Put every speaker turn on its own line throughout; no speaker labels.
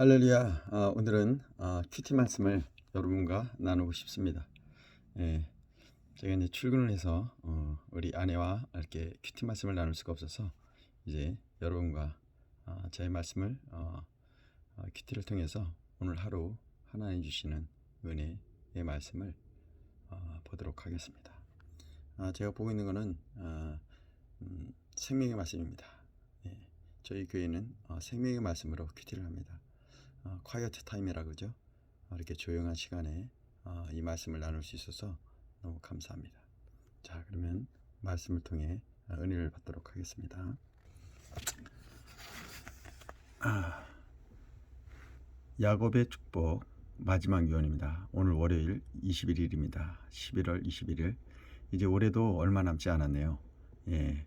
할렐루야. 아, 오늘은 아, 큐티 말씀을 여러분과 나누고 싶습니다. 예, 제가 이제 출근을 해서 어, 우리 아내와 이렇게 큐티 말씀을 나눌 수가 없어서 이제 여러분과 아, 제 말씀을 어, 어, 큐티를 통해서 오늘 하루 하나님 주시는 은혜의 말씀을 어, 보도록 하겠습니다. 아, 제가 보고 있는 것은 아, 음, 생명의 말씀입니다. 예, 저희 교회는 어, 생명의 말씀으로 큐티를 합니다. 어, 콰이어트 타임이라 그러죠. 어, 이렇게 조용한 시간에 어, 이 말씀을 나눌 수 있어서 너무 감사합니다. 자, 그러면 말씀을 통해 어, 은혜를 받도록 하겠습니다. 아, 야곱의 축복 마지막 유언입니다. 오늘 월요일 21일입니다. 11월 21일. 이제 올해도 얼마 남지 않았네요. 예.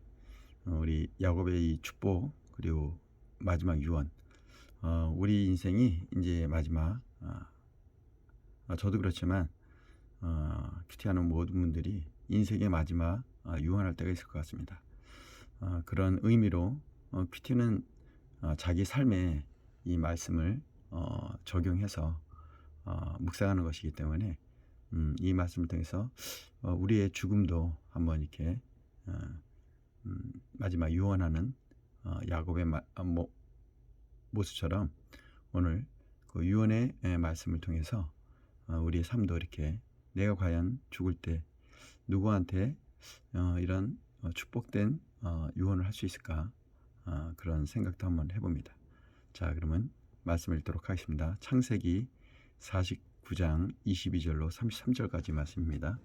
어, 우리 야곱의 이 축복 그리고 마지막 유언. 어, 우리 인생이 이제 마지막 어, 어, 저도 그렇지만 어, 큐티하는 모든 분들이 인생의 마지막 어, 유언할 때가 있을 것 같습니다. 어, 그런 의미로 어, 큐티는 어, 자기 삶에 이 말씀을 어, 적용해서 어, 묵상하는 것이기 때문에 음, 이 말씀을 통해서 어, 우리의 죽음도 한번 이렇게 어, 음, 마지막 유언하는 어, 야곱의 마, 아, 모, 모습처럼 오늘 그 유언의 에, 말씀을 통해서 어, 우리의 삶도 이렇게 내가 과연 죽을 때 누구한테 어, 이런 어, 축복된 어, 유언을 할 수 있을까 어, 그런 생각도 한번 해봅니다. 자 그러면 말씀을 읽도록 하겠습니다. 창세기 49장 22절로 33절까지 말씀입니다.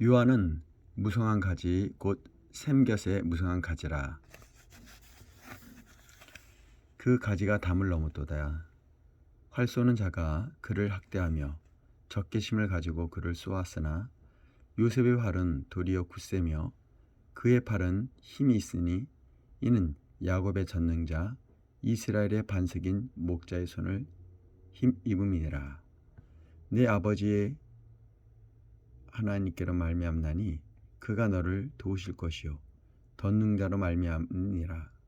유아는 무성한 가지 곧 샘곁의 무성한 가지라 그 가지가 담을 넘었도다. 활 쏘는 자가 그를 학대하며 적개심을 가지고 그를 쏘았으나 요셉의 활은 도리어 굳세며 그의 팔은 힘이 있으니 이는 야곱의 전능자 이스라엘의 반석인 목자의 손을 힘 입음이니라. 내 아버지의 하나님께로 말미암나니 그가 너를 도우실 것이요 덧능자로 말미암니라.